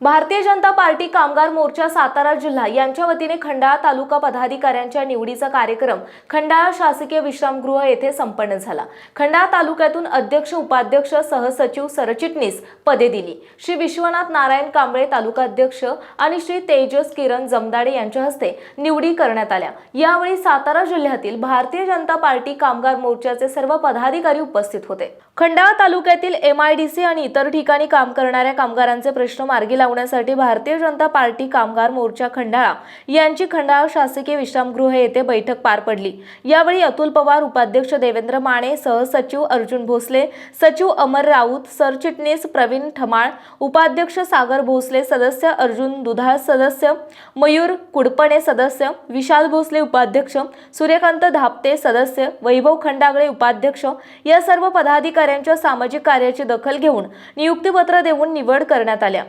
Bharatiya Janata party कामगार मोर्चा सातारा जिल्हा यांच्या वतीने खंडाळा तालुका पदाधिकाऱ्यांच्या निवडीचा कार्यक्रम खंडाळा शासकीय विश्रामगृह येथे संपन्न झाला. खंडाळा तालुक्यातून अध्यक्ष उपाध्यक्ष सहसचिव सरचिटणीस पदे दिली. श्री विश्वनाथ नारायण कांबळे तालुकाध्यक्ष आणि श्री तेजस किरण जमदाडे यांच्या हस्ते निवडी करण्यात आल्या. यावेळी सातारा जिल्ह्यातील भारतीय जनता पार्टी कामगार मोर्चाचे सर्व पदाधिकारी उपस्थित होते. खंडाळा तालुक्यातील एमआयडीसी आणि इतर ठिकाणी काम करणाऱ्या कामगारांचे प्रश्न मार्गी लावण्यासाठी भारतीय जनता पार्टी कामगार मोर्चा खंडाळा यांची खंडाळा शासकीय विश्रामगृह येथे बैठक पार पडली. यावेळी अतुल पवार उपाध्यक्ष देवेंद्र माने सहसचिव अर्जुन भोसले सचिव अमर राऊत सरचिटणीस प्रवीण ठमाळ उपाध्यक्ष सागर भोसले सदस्य अर्जुन दुधाळ सदस्य मयूर कुडपणे सदस्य विशाल भोसले उपाध्यक्ष सूर्यकांत धापते सदस्य वैभव खंडागळे उपाध्यक्ष या सर्व पदाधिकाऱ्यांच्या सामाजिक कार्याची दखल घेऊन नियुक्तीपत्र देऊन निवड करण्यात आल्या.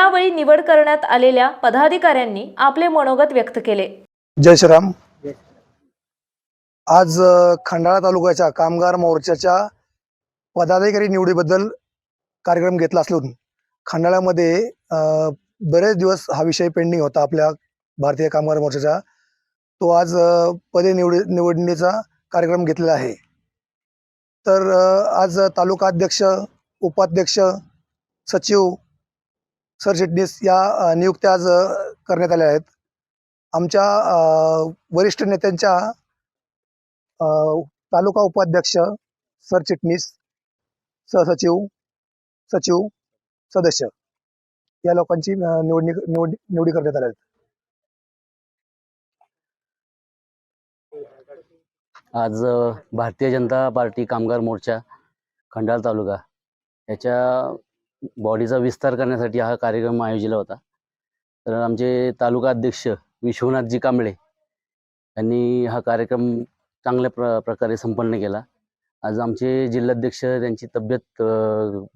यावेळी निवड करण्यात आलेल्या पदाधिकाऱ्यांनी आपले मनोगत व्यक्त केले. जय श्रीराम. आज खंडाळा तालुक्याच्या कामगार मोर्चाच्या पदाधिकारी निवडीबद्दल कार्यक्रम घेतला असून खंडाळ्यामध्ये बरेच दिवस हा विषय पेंडिंग होता आपल्या भारतीय कामगार मोर्चाचा तो आज पदे निवडी निवडणीचा कार्यक्रम घेतलेला आहे. तर आज तालुका अध्यक्ष उपाध्यक्ष सचिव सरचिटणीस या नियुक्त्या आज करण्यात आल्या आहेत. आमच्या वरिष्ठ नेत्यांच्या तालुका उपाध्यक्ष सरचिटणीस सहसचिव सचिव सदस्य या लोकांची अ, निवडणी निवड निवडी करण्यात आल्या आहेत. आज भारतीय जनता पार्टी कामगार मोर्चा खंडाळा तालुका याच्या बॉडीचा विस्तार करण्यासाठी हा कार्यक्रम आयोजिला होता. तर आमचे तालुका अध्यक्ष विश्वनाथजी कांबळे यांनी हा कार्यक्रम चांगल्या प्र प्रकारे संपन्न केला. आज आमचे जिल्हाध्यक्ष त्यांची तब्येत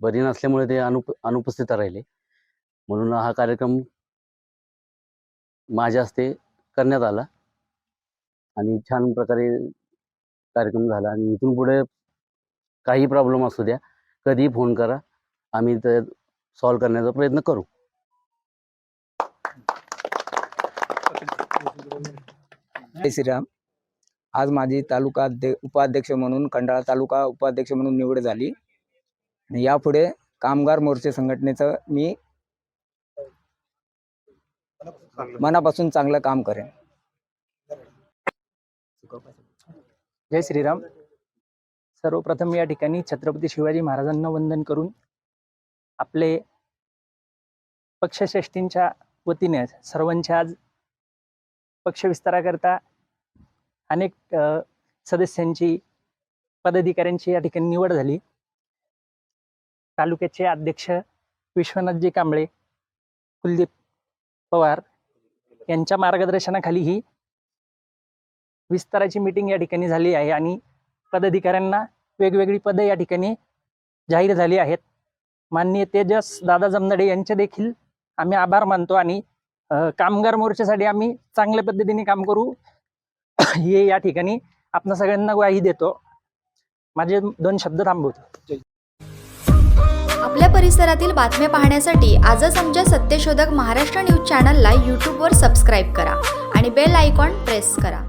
बरी नसल्यामुळे ते अनुप अनुपस्थित राहिले. म्हणून हा कार्यक्रम माझ्या हस्ते करण्यात आला आणि छान प्रकारे कार्यक्रम झाला. आणि इथून पुढे काही प्रॉब्लेम असू द्या कधीही फोन करा. आम्ही ते सॉल्व करण्याचा प्रयत्न करू. जय श्रीराम. आज माझी तालुका उपाध्यक्ष म्हणून खंडाळा तालुका उपाध्यक्ष म्हणून निवड झाली. यापुढे कामगार मोर्चे संघटनेचं मी मनापासून चांगलं काम करेन. जय श्रीराम. सर्वप्रथम या ठिकाणी छत्रपती शिवाजी महाराजांना वंदन करून आपले पक्षश्रेष्ठींच्या वतीने सर्वांच्या आज पक्षविस्ताराकरता अनेक सदस्यांची पदाधिकाऱ्यांची या ठिकाणी निवड झाली. तालुक्याचे अध्यक्ष विश्वनाथजी कांबळे कुलदीप पवार यांच्या मार्गदर्शनाखाली ही विस्ताराची मीटिंग या ठिकाणी झाली आहे आणि पदाधिकाऱ्यांना वेगवेगळी पदं या ठिकाणी जाहीर झाली आहेत. माननीय तेजस दादा जमनाडे यांचे देखील आम्ही आभार मानतो आणि कामगार मोर्चासाठी आम्ही चांगल्या पद्धतीने काम करू. हे या ठिकाणी आपणा सगळ्यांना ग्वाही देतो. माझे दोन शब्द थांबवतो. आपल्या परिसरातील बातम्या पाहण्यासाठी आजच आमच्या सत्यशोधक महाराष्ट्र न्यूज चॅनलला यूट्यूबवर सबस्क्राईब करा आणि बेल आयकॉन प्रेस करा.